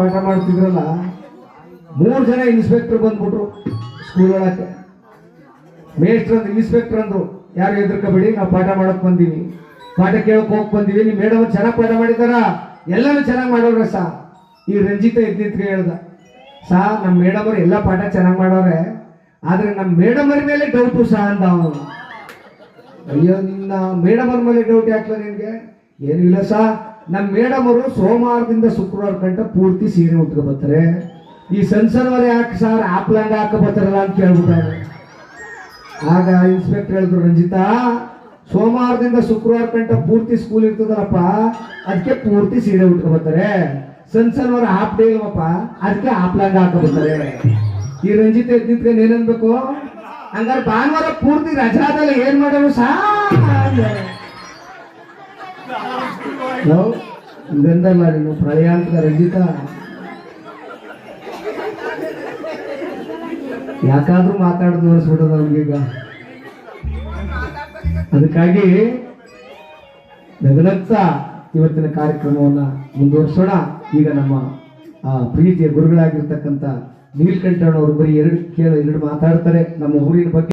ಪಾಠ ಮಾಡ್ತಿದ್ರಲ್ಲ, ಮೂರು ಜನ ಇನ್ಸ್ಪೆಕ್ಟರ್ ಬಂದ್ಬಿಟ್ರು ಸ್ಕೂಲ್ ಒಳಕ್ಕೆ. ಮೇಸ್ಟ್ರ್ ಅಂದ್ರೆ ಇನ್ಸ್ಪೆಕ್ಟರ್ ಅಂದ್ರು, ಯಾರು ಹೆದರ್ಕೋಬೇಡಿ, ನಾವು ಪಾಠ ಮಾಡಕ್ ಬಂದೀವಿ. ಪಾಠ ಕೇಳಕ್ ಹೋಗ್ ಬಂದೀವಿ. ನಿಮ್ ಮೇಡಮ್ ಚೆನ್ನಾಗಿ ಪಾಠ ಮಾಡಿದಾರ ಎಲ್ಲಾನು ಚೆನ್ನಾಗಿ ಮಾಡೋರ ಸಾ. ಈ ರಂಜಿತ ಇದ್ದಿದ್ ಹೇಳ್ದ, ಸಾ ನಮ್ಮ ಮೇಡಮ್ ಅವ್ರು ಎಲ್ಲ ಪಾಠ ಚೆನ್ನಾಗಿ ಮಾಡೋರೆ ಆದ್ರೆ ನಮ್ಮ ಮೇಡಮ್ ಅವ್ರ ಮೇಲೆ ಡೌಟು ಸಾ ಅಂದ ಅವನು. ಅಯ್ಯೋ, ನಿನ್ನ ಮೇಡಮ್ ಅವ್ರ ಮೇಲೆ ಡೌಟ್ ಯಾಕಲ್ಲ ನಿನ್ಗೆ? ಏನಿಲ್ಲ ಸಾ ನಮ್ಮ ಮೇಡಮ್ ಅವರು ಸೋಮವಾರದಿಂದ ಶುಕ್ರವಾರ ಗಂಟ ಪೂರ್ತಿ ಸೀರೆ ಉಟ್ಕೊ ಬರ್ತಾರೆ. ಈ ಸನ್ಸರ್ವರ್ ಯಾಕೆ ಸರ್ ಆಪ್ಲಂಗ ಹಾಕ ಬರ್ತಾರಲ್ಲ ಅಂತ ಕೇಳ್ಬಿಟ್ಟಾರೆ. ಆಗ ಇನ್ಸ್ಪೆಕ್ಟರ್ ಹೇಳಿದ್ರು, ರಂಜಿತಾ, ಸೋಮವಾರದಿಂದ ಶುಕ್ರವಾರ ಗಂಟ ಪೂರ್ತಿ ಸ್ಕೂಲ್ ಇರ್ತದಲ್ಲಪ್ಪ ಅದಕ್ಕೆ ಪೂರ್ತಿ ಸೀರೆ ಉಟ್ಕೊ ಬರ್ತಾರೆ. ಸನ್ಸರ್ವರ್ ಹಾಫ್ ಡೇ ಇಲ್ವಪ್ಪ ಅದಕ್ಕೆ ಆಪ್ಲಂಗ ಹಾಕ ಬರ್ತಾರೆ. ಈ ರಂಜಿತ ಎದ್ದಿದ್ಕೊಂಡು ಏನನ್ಬೇಕು ಹಂಗಾರೆ ಭಾನುವಾರ ಪೂರ್ತಿ ರಜಾದಲ್ಲಿ ಏನ್ ಮಾಡೋದು ಸಾ ಹಲೋ ಹಿಂಗಂದಲ್ಲ ನೀನು ಪ್ರಯಾಣಿಕ ರಂಜಿತ ಯಾಕಾದ್ರೂ ಮಾತಾಡೋದು ನೋಡಿಸ್ಬಿಡೋದು ನಮ್ಗೀಗ ಅದಕ್ಕಾಗಿ ನಗನಗ್ತಾ ಇವತ್ತಿನ ಕಾರ್ಯಕ್ರಮವನ್ನ ಮುಂದುವರಿಸೋಣ. ಈಗ ನಮ್ಮ ಪ್ರೀತಿಯ ಗುರುಗಳಾಗಿರ್ತಕ್ಕಂಥ ನೀಲ್ಕಂಠಣ್ಣವರು ಬರೀ ಎರಡು ಕೇಳ ಎರಡು ಮಾತಾಡ್ತಾರೆ. ನಮ್ಮ ಊರಿನ ಬಗ್ಗೆ